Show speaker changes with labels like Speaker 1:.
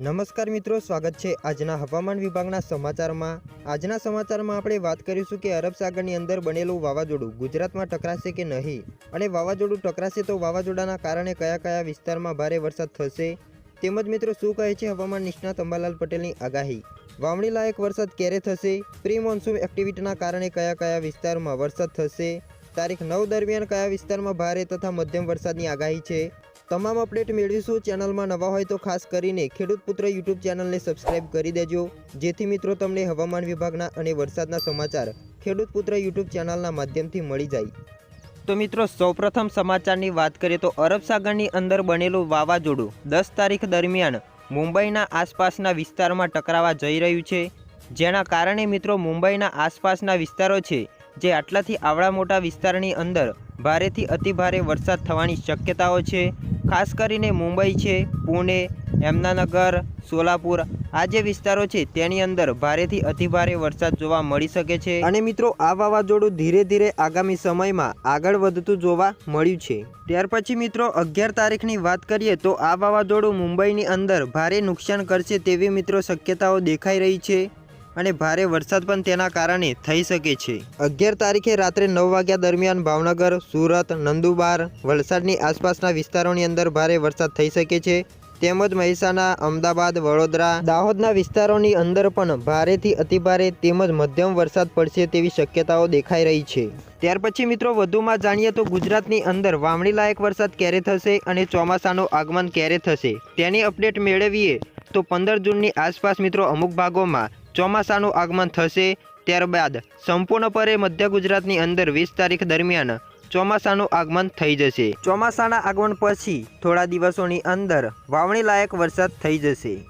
Speaker 1: નમસ્કાર મિત્રો, સ્વાગત છે આજના હવામાન વિભાગના સમાચારમાં. આજના સમાચારમાં આપણે વાત કરીશું કે અરબ સાગરની અંદર બનેલું વાવાઝોડું ગુજરાતમાં ટકરાશે કે નહીં? અને વાવાઝોડું ટકરાશે તો વાવાઝોડાના કારણે કયા કયા વિસ્તારમાં ભારે વરસાદ થશે? તેમજ મિત્રો, શું કહે છે હવામાન નિષ્ણાત અંબાલાલ પટેલની આગાહી? વાવણી લાયક વરસાદ ક્યારે થશે? પ્રી મોન્સૂન એક્ટિવિટીના કારણે કયા કયા વિસ્તારમાં વરસાદ થશે? તારીખ નવ દરમિયાન કયા વિસ્તારમાં ભારે તથા મધ્યમ વરસાદની આગાહી છે? તમામ અપડેટ મેળવીશું ચેનલમાં નવા હોય તો ખાસ કરીને ખેડૂત પુત્ર યુટ્યુબ ચેનલને સબસ્ક્રાઇબ કરી દેજો. જેથી મિત્રો તમને હવામાન વિભાગના અને વરસાદના સમાચાર ખેડૂત પુત્ર યુટ્યુબ ચેનલના માધ્યમથી મળી જાય. તો મિત્રો, સૌપ્રથમ સમાચારની વાત કરીએ તો અરબ સાગરની અંદર બનેલું વાવાઝોડું દસ તારીખ દરમિયાન મુંબઈના આસપાસના વિસ્તારમાં ટકરાવા જઈ રહ્યું છે. જેના કારણે મિત્રો મુંબઈના આસપાસના વિસ્તારો છે જે આટલાથી આવડા મોટા વિસ્તારની અંદર ભારેથી અતિભારે વરસાદ થવાની શક્યતાઓ છે. ખાસ કરીને મુંબઈ છે, પુણે હેમનાનગર સોલાપુર. આ જે વિસ્તારો છે, તેની અંદર ભારેથી અતિભારે વરસાદ જોવા મળી શકે છે. અને મિત્રો, આ વાવાઝોડું ધીરે ધીરે આગામી સમયમાં આગળ વધતું જોવા મળ્યું છે. ત્યાર પછી મિત્રો, અગિયાર તારીખની વાત કરીએ તો આ વાવાઝોડું મુંબઈની અંદર ભારે નુકસાન કરશે તેવી મિત્રો શક્યતાઓ દેખાઈ રહી છે. અને ભારે વરસાદ પણ તેના કારણે થઈ શકે છે. અગિયાર તારીખે રાત્રે નવ વાગ્યા દરમિયાન ભાવનગર, સુરત, નંદુબાર, વલસાડની આસપાસના વિસ્તારોની અંદર ભારે વરસાદ થઈ શકે છે. તેમજ મહેસાણા, અમદાવાદ, વડોદરા, દાહોદના વિસ્તારોની અંદર પણ ભારેથી અતિભારે તેમજ મધ્યમ વરસાદ પડશે તેવી શક્યતાઓ દેખાઈ રહી છે. ત્યાર પછી મિત્રો વધુમાં જાણીએ તો ગુજરાતની અંદર વાવણી લાયક વરસાદ ક્યારે થશે અને ચોમાસાનું આગમન ક્યારે થશે તેની અપડેટ મેળવીએ તો પંદર જૂનની આસપાસ મિત્રો અમુક ભાગોમાં ચોમાસાનું આગમન થશે ત્યારબાદ સંપૂર્ણપણે મધ્ય ગુજરાતની અંદર વીસ તારીખ દરમિયાન ચોમાસાનું આગમન થઈ જશે. ચોમાસાના આગમન પછી થોડા દિવસોની અંદર વાવણી લાયક વરસાદ થઈ જશે.